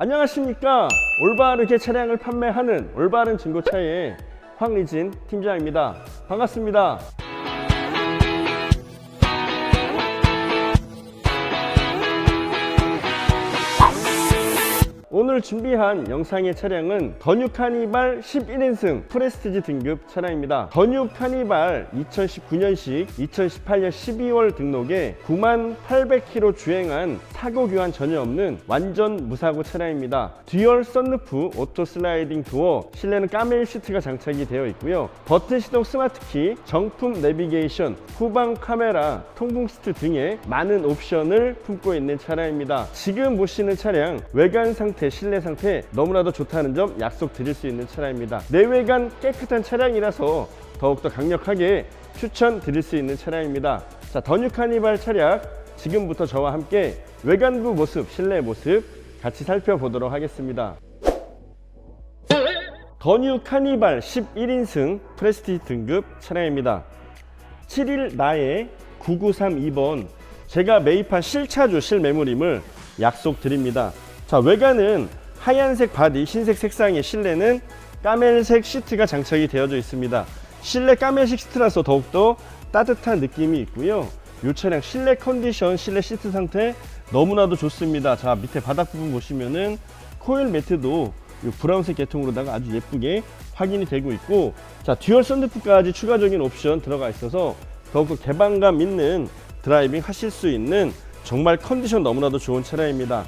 안녕하십니까? 올바르게 차량을 판매하는 올바른 중고차의 황리진 팀장입니다. 반갑습니다 오늘 준비한 영상의 차량은 더뉴 카니발 11인승 프레스티지 등급 차량입니다. 더뉴 카니발 2019년식 2018년 12월 등록에 9만 800km 주행한 사고 교환 전혀 없는 완전 무사고 차량입니다. 듀얼 썬루프 오토 슬라이딩 도어 실내는 까멜 시트가 장착이 되어 있고요. 버튼 시동 스마트키, 정품 내비게이션, 후방 카메라, 통풍 시트 등의 많은 옵션을 품고 있는 차량입니다. 지금 보시는 차량 외관 상태, 실내 상태 너무나도 좋다는 점 약속드릴 수 있는 차량입니다. 내외관 깨끗한 차량이라서 더욱더 강력하게 추천드릴 수 있는 차량입니다. 자, 더뉴 카니발 차량 지금부터 저와 함께 외관부 모습, 실내 모습 같이 살펴보도록 하겠습니다. 더뉴 카니발 11인승 프레스티지 등급 차량입니다. 7일 나에 9932번 제가 매입한 실차주 실매물임을 약속드립니다. 자 외관은 하얀색 바디 흰색 색상의 실내는 까멜색 시트가 장착이 되어져 있습니다. 실내 까멜색 시트라서 더욱더 따뜻한 느낌이 있고요. 이 차량 실내 컨디션 실내 시트 상태 너무나도 좋습니다. 자 밑에 바닥 부분 보시면은 코일 매트도 이 브라운색 계통으로다가 아주 예쁘게 확인이 되고 있고 자 듀얼 썬루프까지 추가적인 옵션 들어가 있어서 더욱더 개방감 있는 드라이빙 하실 수 있는 정말 컨디션 너무나도 좋은 차량입니다.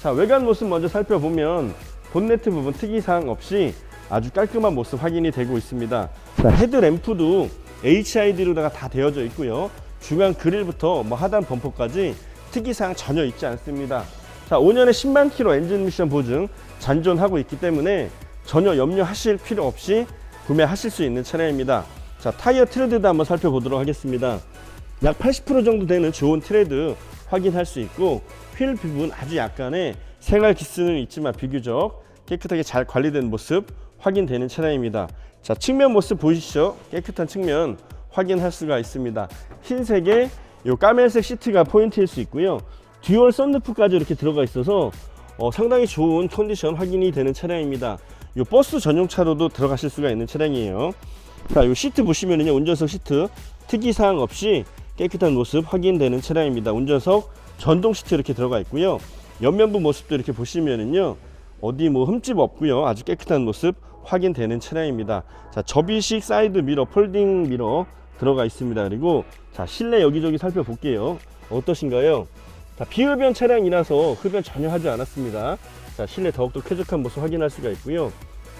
자 외관 모습 먼저 살펴보면 본네트 부분 특이사항 없이 아주 깔끔한 모습 확인이 되고 있습니다. 자 헤드램프도 HID로다가 다 되어져 있고요. 중앙 그릴부터 뭐 하단 범퍼까지 특이사항 전혀 있지 않습니다. 자 5년에 10만 킬로 엔진 미션 보증 잔존하고 있기 때문에 전혀 염려하실 필요 없이 구매하실 수 있는 차량입니다. 자 타이어 트레드도 한번 살펴보도록 하겠습니다. 약 80% 정도 되는 좋은 트레드 확인할 수 있고 휠 부분 아주 약간의 생활 기스는 있지만 비교적 깨끗하게 잘 관리된 모습 확인되는 차량입니다. 자 측면 모습 보이시죠? 깨끗한 측면 확인할 수가 있습니다. 흰색의 요 까멜색 시트가 포인트일 수 있고요. 듀얼 썬루프까지 이렇게 들어가 있어서 어, 상당히 좋은 컨디션 확인이 되는 차량입니다. 요 버스 전용 차로도 들어가실 수가 있는 차량이에요. 자, 요 시트 보시면은요, 운전석 시트 특이사항 없이 깨끗한 모습 확인되는 차량입니다. 운전석 전동 시트 이렇게 들어가 있고요. 옆면부 모습도 이렇게 보시면은요, 어디 뭐 흠집 없고요. 아주 깨끗한 모습 확인되는 차량입니다. 자, 접이식 사이드 미러, 폴딩 미러 들어가 있습니다. 그리고 자, 실내 여기저기 살펴볼게요. 어떠신가요? 자, 비흡연 차량이라서 흡연 전혀 하지 않았습니다. 자, 실내 더욱더 쾌적한 모습 확인할 수가 있고요.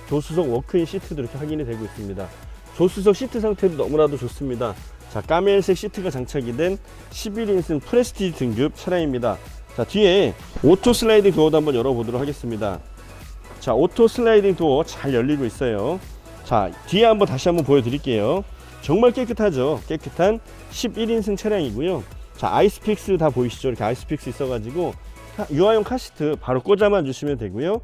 조수석 워크인 시트도 이렇게 확인이 되고 있습니다. 조수석 시트 상태도 너무나도 좋습니다. 자, 까멜색 시트가 장착이 된 11인승 프레스티지 등급 차량입니다. 자, 뒤에 오토 슬라이딩 도어도 한번 열어보도록 하겠습니다. 자, 오토 슬라이딩 도어 잘 열리고 있어요. 자, 뒤에 한번 다시 한번 보여드릴게요. 정말 깨끗하죠. 깨끗한 11인승 차량이고요. 자, 아이스픽스 다 보이시죠? 이렇게 아이스픽스 있어가지고 카- 유아용 카시트 바로 꽂아만 주시면 되고요.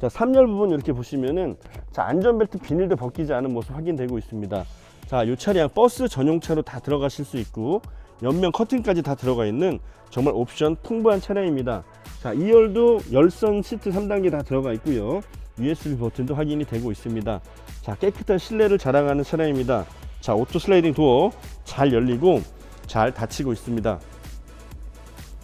자, 3열 부분 이렇게 보시면은 자, 안전벨트 비닐도 벗기지 않은 모습 확인되고 있습니다. 자, 이 차량 버스 전용차로 다 들어가실 수 있고 옆면 커튼까지 다 들어가 있는 정말 옵션 풍부한 차량입니다. 자, 2열도 열선 시트 3단계 다 들어가 있고요. USB 버튼도 확인이 되고 있습니다. 자, 깨끗한 실내를 자랑하는 차량입니다. 자, 오토 슬라이딩 도어 잘 열리고 잘 닫히고 있습니다.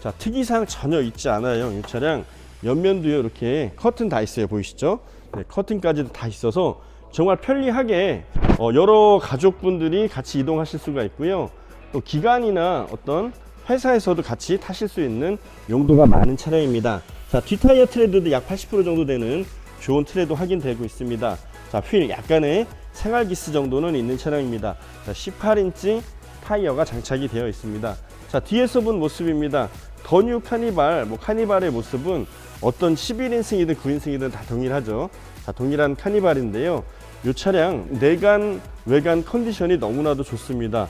자, 특이사항 전혀 있지 않아요. 이 차량 옆면도요 이렇게 커튼 다 있어요. 보이시죠? 네, 커튼까지도 다 있어서 정말 편리하게 어, 여러 가족분들이 같이 이동하실 수가 있고요. 또 기관이나 어떤 회사에서도 같이 타실 수 있는 용도가 많은 차량입니다. 자, 뒷타이어 트레드도 약 80% 정도 되는 좋은 트레드 확인되고 있습니다. 자, 휠 약간의 생활 기스 정도는 있는 차량입니다. 자, 18인치 타이어가 장착이 되어 있습니다. 자, 뒤에서 본 모습입니다. 더뉴 카니발, 뭐 카니발의 모습은 어떤 11인승이든 9인승이든 다 동일하죠. 자, 동일한 카니발인데요. 이 차량 내관, 외관 컨디션이 너무나도 좋습니다.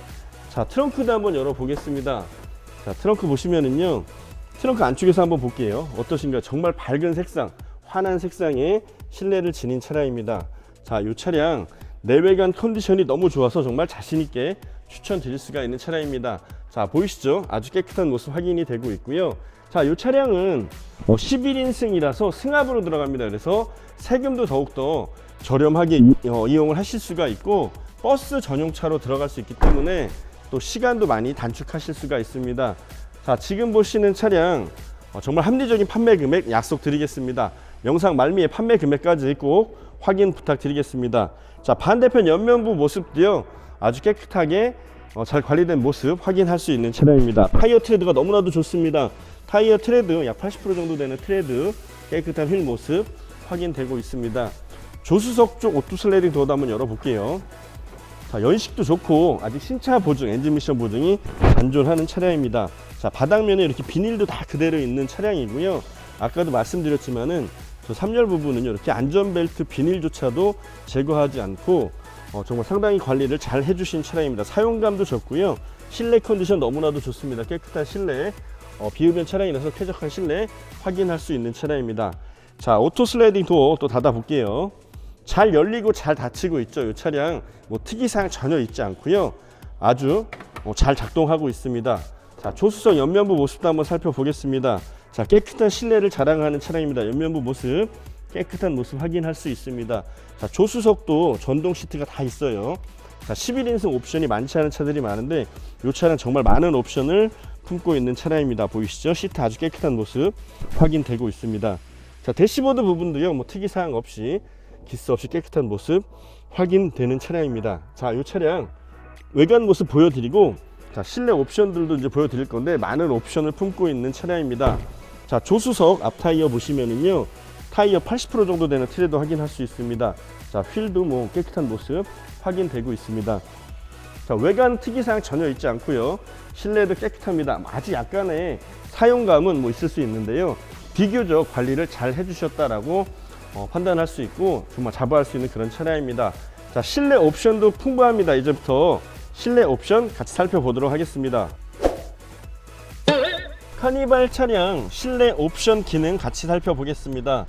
자, 트렁크도 한번 열어보겠습니다. 자, 트렁크 보시면은요. 트렁크 안쪽에서 한번 볼게요. 어떠신가요? 정말 밝은 색상, 환한 색상의 실내를 지닌 차량입니다. 자, 이 차량 내외관 컨디션이 너무 좋아서 정말 자신있게 추천드릴 수가 있는 차량입니다. 자 보이시죠? 아주 깨끗한 모습 확인이 되고 있고요. 자, 이 차량은 11인승이라서 승합으로 들어갑니다. 그래서 세금도 더욱더 저렴하게 이- 어, 이용을 하실 수가 있고 버스 전용차로 들어갈 수 있기 때문에 또 시간도 많이 단축하실 수가 있습니다. 자, 지금 보시는 차량 어, 정말 합리적인 판매 금액 약속드리겠습니다. 영상 말미에 판매 금액까지 꼭 확인 부탁드리겠습니다. 자, 반대편 옆면부 모습도요. 아주 깨끗하게 어, 잘 관리된 모습 확인할 수 있는 차량입니다. 타이어 트레드가 너무나도 좋습니다. 타이어 트레드 약 80% 정도 되는 트레드 깨끗한 휠 모습 확인되고 있습니다. 조수석 쪽 오토 슬라이딩 도어도 한번 열어볼게요. 자, 연식도 좋고 아직 신차 보증, 엔진 미션 보증이 단존하는 차량입니다. 자, 바닥면에 이렇게 비닐도 다 그대로 있는 차량이고요. 아까도 말씀드렸지만은 저 3열 부분은 이렇게 안전벨트 비닐조차도 제거하지 않고 어, 정말 상당히 관리를 잘 해주신 차량입니다. 사용감도 좋고요. 실내 컨디션 너무나도 좋습니다. 깨끗한 실내, 어, 비흡연 차량이라서 쾌적한 실내 확인할 수 있는 차량입니다. 자, 오토 슬라이딩 도어 또 닫아 볼게요. 잘 열리고 잘 닫히고 있죠. 이 차량 뭐 특이사항 전혀 있지 않고요. 아주 어, 잘 작동하고 있습니다. 자, 조수석 옆면부 모습도 한번 살펴보겠습니다. 자, 깨끗한 실내를 자랑하는 차량입니다. 옆면부 모습 깨끗한 모습 확인할 수 있습니다. 자, 조수석도 전동 시트가 다 있어요. 자, 11인승 옵션이 많지 않은 차들이 많은데 이 차량 정말 많은 옵션을 품고 있는 차량입니다. 보이시죠? 시트 아주 깨끗한 모습 확인되고 있습니다. 자, 대시보드 부분도요. 뭐 특이 사항 없이 기스 없이 깨끗한 모습 확인되는 차량입니다. 자, 이 차량 외관 모습 보여드리고 자, 실내 옵션들도 이제 보여드릴 건데 많은 옵션을 품고 있는 차량입니다. 자, 조수석 앞 타이어 보시면은요. 타이어 80% 정도 되는 트레도 확인할 수 있습니다. 자, 휠도 뭐 깨끗한 모습 확인되고 있습니다. 자, 외관 특이사항 전혀 있지 않고요. 실내도 깨끗합니다. 아주 약간의 사용감은 뭐 있을 수 있는데요. 비교적 관리를 잘 해주셨다라고 어, 판단할 수 있고 정말 자부할 수 있는 그런 차량입니다. 자, 실내 옵션도 풍부합니다. 이제부터 실내 옵션 같이 살펴보도록 하겠습니다. 카니발 차량 실내 옵션 기능 같이 살펴보겠습니다.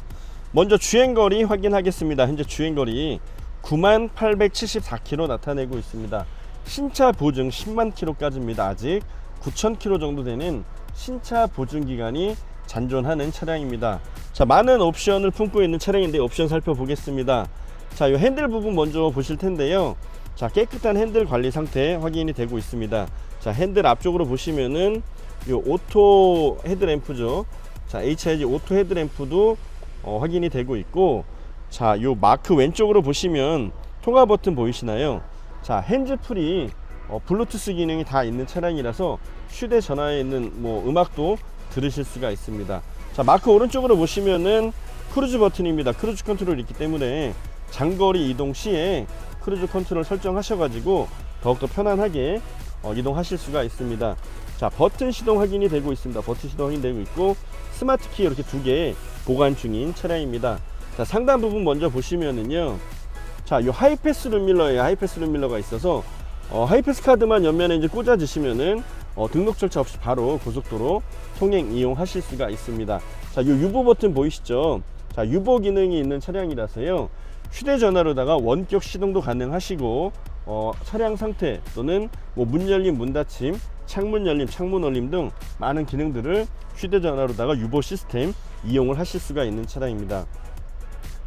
먼저 주행거리 확인하겠습니다. 현재 주행거리 9만 874km 나타내고 있습니다. 신차 보증 10만 km까지입니다. 아직 9천 km 정도 되는 신차 보증 기간이 잔존하는 차량입니다. 자, 많은 옵션을 품고 있는 차량인데 옵션 살펴보겠습니다. 자, 이 핸들 부분 먼저 보실 텐데요. 자, 깨끗한 핸들 관리 상태 확인이 되고 있습니다. 자, 핸들 앞쪽으로 보시면은 이 오토 헤드램프죠. 자, HIG 오토 헤드램프도 어, 확인이 되고 있고 자, 요 마크 왼쪽으로 보시면 통화 버튼 보이시나요? 자, 핸즈프리 어, 블루투스 기능이 다 있는 차량이라서 휴대전화에 있는 뭐 음악도 들으실 수가 있습니다. 자, 마크 오른쪽으로 보시면은 크루즈 버튼입니다. 크루즈 컨트롤이 있기 때문에 장거리 이동 시에 크루즈 컨트롤 설정하셔가지고 더욱더 편안하게 어, 이동하실 수가 있습니다. 자, 버튼 시동 확인이 되고 있습니다. 버튼 시동 확인되고 있고 스마트 키 이렇게 두 개 보관 중인 차량입니다. 자, 상단 부분 먼저 보시면은요. 자, 요 하이패스 룸밀러에 하이패스 룸밀러가 있어서 어, 하이패스 카드만 옆면에 이제 꽂아 주시면은 어, 등록 절차 없이 바로 고속도로 통행 이용하실 수가 있습니다. 자, 요 유보 버튼 보이시죠? 자, 유보 기능이 있는 차량이라서요. 휴대전화로다가 원격 시동도 가능하시고 어, 차량 상태 또는 뭐 문 열림, 문 닫힘, 창문 열림, 창문 올림 등 많은 기능들을 휴대전화로다가 유보 시스템 이용을 하실 수가 있는 차량입니다.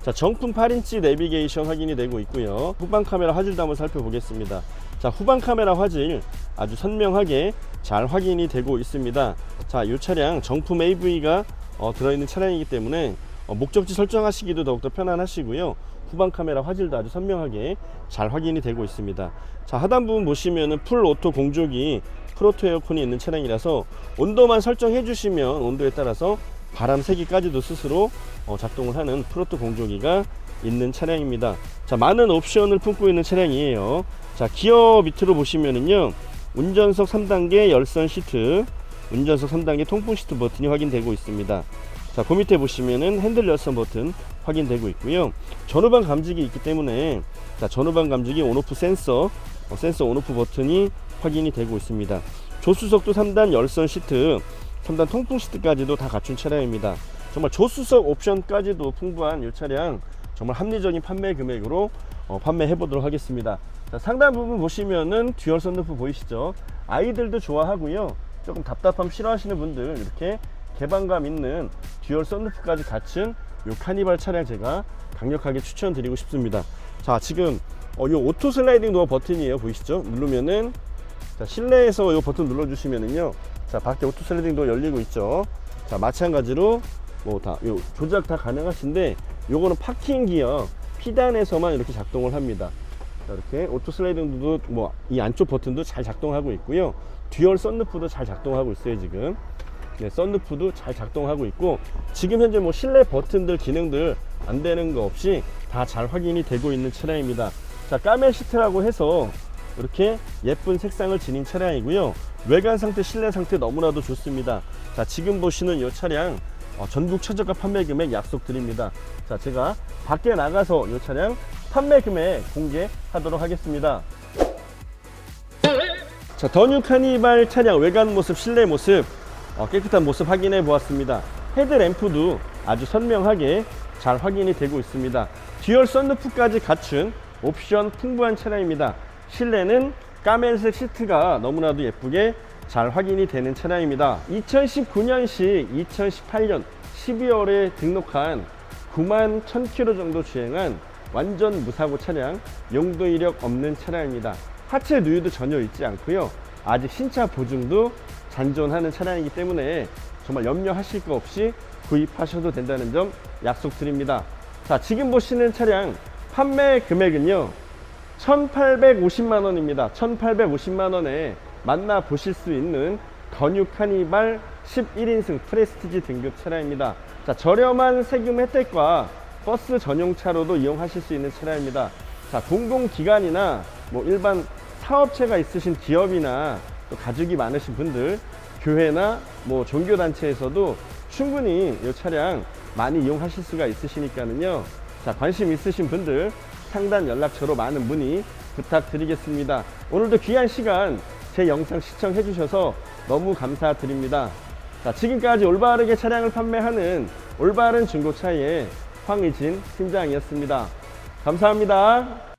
자, 정품 8인치 내비게이션 확인이 되고 있고요. 후방 카메라 화질도 한번 살펴보겠습니다. 자, 후방 카메라 화질 아주 선명하게 잘 확인이 되고 있습니다. 자, 이 차량 정품 AV가 어, 들어있는 차량이기 때문에 어, 목적지 설정하시기도 더욱더 편안하시고요. 후방 카메라 화질도 아주 선명하게 잘 확인이 되고 있습니다. 자, 하단 부분 보시면은 풀 오토 공조기 프로토 에어컨이 있는 차량이라서 온도만 설정해 주시면 온도에 따라서 바람 세기까지도 스스로 어, 작동을 하는 프로토 공조기가 있는 차량입니다. 자, 많은 옵션을 품고 있는 차량이에요. 자, 기어 밑으로 보시면은요. 운전석 3단계 열선 시트, 운전석 3단계 통풍 시트 버튼이 확인되고 있습니다. 자, 그 밑에 보시면은 핸들 열선 버튼 확인되고 있고요. 전후방 감지기 있기 때문에 자, 전후방 감지기 온오프 센서, 어, 센서 온오프 버튼이 확인이 되고 있습니다. 조수석도 3단 열선 시트, 3단 통풍 시트까지도 다 갖춘 차량입니다. 정말 조수석 옵션까지도 풍부한 이 차량 정말 합리적인 판매 금액으로 어, 판매해 보도록 하겠습니다. 자, 상단 부분 보시면은 듀얼 썬루프 보이시죠? 아이들도 좋아하고요. 조금 답답함 싫어하시는 분들 이렇게 개방감 있는 듀얼 썬루프까지 갖춘 요 카니발 차량 제가 강력하게 추천드리고 싶습니다. 자, 지금 어, 요 오토 슬라이딩 도어 버튼이에요. 보이시죠? 누르면은 자, 실내에서 요 버튼 눌러 주시면은요. 자, 밖에 오토 슬라이딩도 열리고 있죠. 자, 마찬가지로 뭐 다 요 조작 다 가능하신데 요거는 파킹 기어 피단에서만 이렇게 작동을 합니다. 자, 이렇게 오토 슬라이딩도 뭐 이 안쪽 버튼도 잘 작동하고 있고요. 듀얼 썬루프도 잘 작동하고 있어요, 지금. 네, 썬루프도 잘 작동하고 있고 지금 현재 뭐 실내 버튼들 기능들 안 되는 거 없이 다 잘 확인이 되고 있는 차량입니다. 자, 까멜 시트라고 해서 이렇게 예쁜 색상을 지닌 차량이고요. 외관 상태, 실내 상태 너무나도 좋습니다. 자, 지금 보시는 이 차량 어, 전국 최저가 판매 금액 약속드립니다. 자, 제가 밖에 나가서 이 차량 판매 금액 공개하도록 하겠습니다. 자, 더뉴 카니발 차량 외관 모습, 실내 모습 어, 깨끗한 모습 확인해 보았습니다. 헤드램프도 아주 선명하게 잘 확인이 되고 있습니다. 듀얼 썬루프까지 갖춘 옵션 풍부한 차량입니다. 실내는 까멜색 시트가 너무나도 예쁘게 잘 확인이 되는 차량입니다. 2019년식 2018년 12월에 등록한 9만 1000km 정도 주행한 완전 무사고 차량, 용도 이력 없는 차량입니다. 하체 누유도 전혀 있지 않고요. 아직 신차 보증도 잔존하는 차량이기 때문에 정말 염려하실 거 없이 구입하셔도 된다는 점 약속드립니다. 자, 지금 보시는 차량 판매 금액은요. 1850만 원입니다. 1850만 원에 만나 보실 수 있는 더뉴 카니발 11인승 프레스티지 등급 차량입니다. 자, 저렴한 세금 혜택과 버스 전용 차로도 이용하실 수 있는 차량입니다. 자, 공공기관이나 뭐 일반 사업체가 있으신 기업이나 또 가족이 많으신 분들, 교회나 뭐 종교단체에서도 충분히 이 차량 많이 이용하실 수가 있으시니까는요. 자, 관심 있으신 분들 상단 연락처로 많은 문의 부탁드리겠습니다. 오늘도 귀한 시간 제 영상 시청해 주셔서 너무 감사드립니다. 자, 지금까지 올바르게 차량을 판매하는 올바른 중고차의 황의진 팀장이었습니다. 감사합니다.